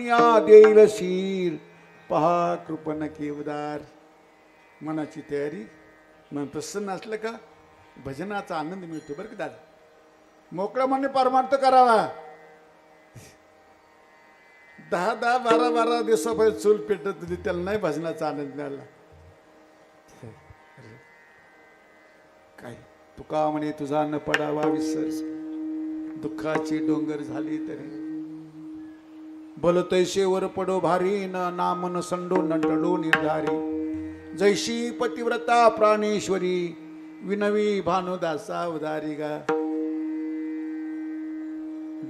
या देईल शीर पहा कृपण केवदार मनाची तयारी. मन प्रसन्न असलं का? भजनाचा आनंद मिळतो बरं का दादा? मोकळ्या म्हणणे परमार्थ करावा. दहा दहा बारा बारा दिवसापर्यंत चूल पेटत होती त्याला नाही भजनाचा आनंद मिळाला. काय? तुका म्हणे तुझा न पडावा विसर. दुःखाची डोंगर झाली तरी. बोलतैसे पडो भारी न नाम न संडो नटडो निर्धारी। जैशी पतिव्रता प्राणेश्वरी विनवी भानुदासा उदारी गा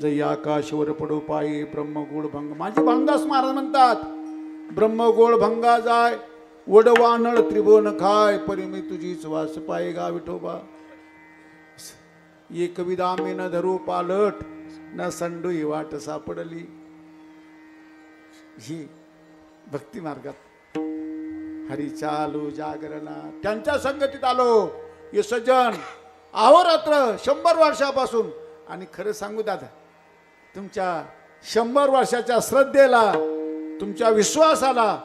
जय आकाशवर पडो पायी ब्रह्मगोळ भंग। माझे भानदास महाराज म्हणतात ब्रह्मगोळ भंगा जाय वडवानळ त्रिभुवन खाय परिमी तुझीच वास पाय गा विठोबा. ये कविदा मी न धरू पालट न संडू ही वाट सापडली. ही भक्ती मार्गात. हरी चालू जागरणा. त्यांच्या संगतीत आलो. हे सज्जन अहोरात्र शंभर वर्षापासून. आणि खरं सांगू दादा तुमच्या शंभर वर्षाच्या श्रद्धेला तुमच्या विश्वासाला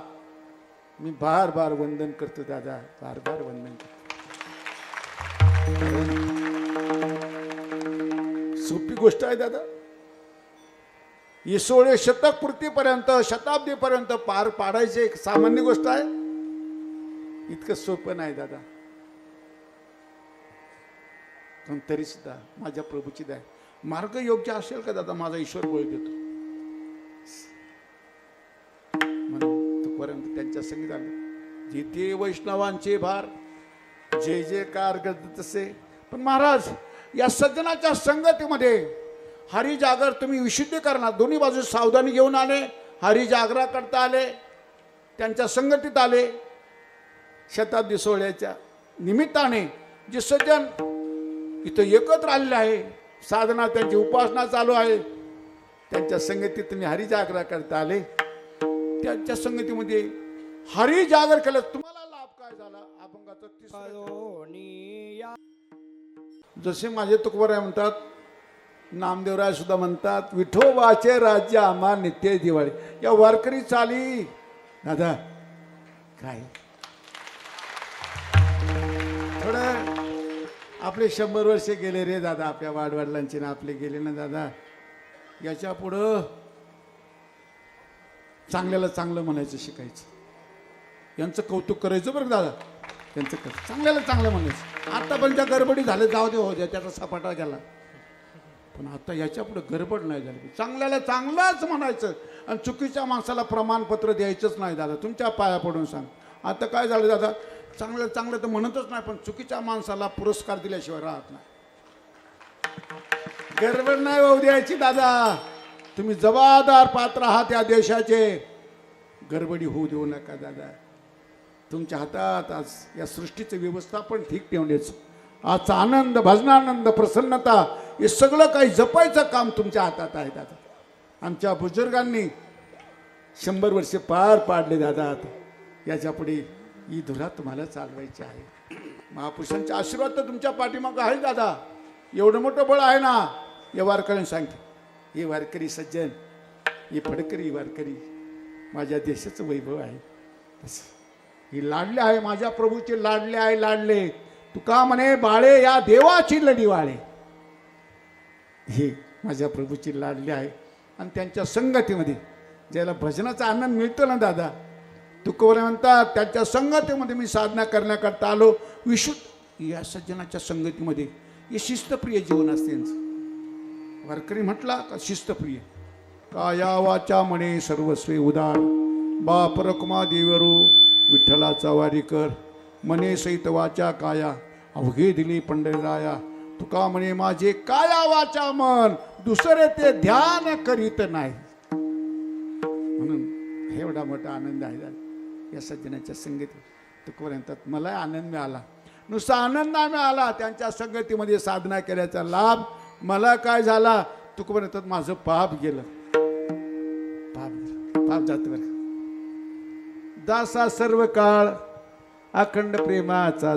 मी बार बार वंदन करतो दादा. बार बार वंदन करतो. सोपी गोष्ट आहे दादा. सोळे शतक पूर्तीपर्यंत शताब्दीपर्यंत पार पाडायची एक सामान्य गोष्ट आहे. इतकं सोपं नाही दादा. पण तरी सुद्धा माझ्या प्रभूची दया. मार्ग योग्य असेल का दादा? माझा ईश्वर बळ देतो. म्हणून तोपर्यंत त्यांच्या संगीत आले जिथे वैष्णवांचे भार जे जे कार तसे. पण महाराज या सज्जनाच्या संगतीमध्ये हरी जागर तुम्ही विशुद्ध करणार. दोन्ही बाजू सावधानी घेऊन आले हरी जागरा करता आले त्यांच्या संगतीत आले. शताब्दी सोहळ्याच्या निमित्ताने जे सज्जन इथं एकत्र आलेले आहे साधना त्यांची उपासना चालू आहे त्यांच्या संगतीत तुम्ही हरी जागरा करता आले. त्यांच्या संगतीमध्ये हरी जागर केलं तुम्हाला लाभ काय झाला? अभंगाचा जसे माझे तुकबराय म्हणतात नामदेवराय सुद्धा म्हणतात विठोबाचे राज्य आम्हा नित्य दिवाळी. या वारकरी चाली. दादा काय? थोडं आपले शंभर वर्षे गेले रे दादा आपल्या वाडवडिलांचे ना आपले गेले ना दादा. याच्या पुढं चांगल्याला चांगलं म्हणायचं शिकायचं. यांचं कौतुक करायचं बरं दादा? त्यांचं चांगल्याला चांगलं म्हणायचं. आता पण त्या गडबडी झाले जाऊ दे हो द्या त्याचा सपाटा गेला. पण आता याच्यापुढे गडबड नाही झाली. चांगल्याला चांगलाच म्हणायचं आणि चुकीच्या माणसाला प्रमाणपत्र द्यायचंच नाही दादा. तुमच्या पाया पडून सांग. आता काय झालं दादा? चांगलं चांगलं तर म्हणतच नाही पण चुकीच्या माणसाला पुरस्कार दिल्याशिवाय राहत नाही. गडबड नाही होऊ द्यायची दादा. तुम्ही जबाबदार पात्र आहात या देशाचे. गडबडी होऊ देऊ नका दादा. तुमच्या हातात आज या सृष्टीचं व्यवस्थापन ठीक ठेवण्याचं. आजचा आनंद भजनानंद प्रसन्नता हे सगळं काही जपायचं काम तुमच्या हातात आहे दादा. आमच्या बुजुर्गांनी शंभर वर्षे पार पाडले दादा. याच्यापुढे याच्यापुढे ही धुरा तुम्हाला चालवायची आहे. महापुरुषांचे आशीर्वाद तर तुमच्या पाठीमागं आहे दादा. एवढं मोठं बळ आहे ना? या वारकऱ्यांनी सांगते. हे वारकरी सज्जन हे फडकरी वारकरी माझ्या देशाचं वैभव आहे. असं ही लाडले आहे माझ्या प्रभूचे लाडले आहे लाडले. तुका म्हणे बाळे या देवाची लढी वाळे हे माझ्या प्रभूची लाडली आहे. आणि त्यांच्या संगतीमध्ये ज्याला भजनाचा आनंद मिळतो ना दादा तुकोबरे म्हणतात त्यांच्या संगतीमध्ये मी साधना करण्याकरता आलो. विशुद्ध या सज्जनाच्या संगतीमध्ये हे शिस्तप्रिय जीवन असते त्यांचं वारकरी म्हटला का शिस्तप्रिय? काया वाचा म्हणे सर्वस्वी उदार. बाप रकुमा देवरू विठ्ठलाचा वारीकर मने सहित वाचा काया. अवघे दिली पंढरीराया तुका म्हणे माझे काया वाचा मन दुसरे ते ध्यान करीत नाही. म्हणून हे एवढा मोठा आनंद आहे. या सज्जनाच्या संगीत तुकवर म्हणतात मला आनंद मिळाला. नुसता आनंद मिळाला. त्यांच्या संगतीमध्ये साधना केल्याचा लाभ मला काय झाला? तुकवर म्हणतात माझं पाप गेलं. पाप गेलं पाप जात बरं दासा सर्व काळ अखंड प्रेमाचा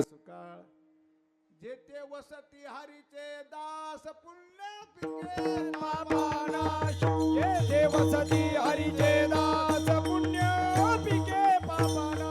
हरीचे दास पुण्य बाबा नाश ये देव सती हरीचे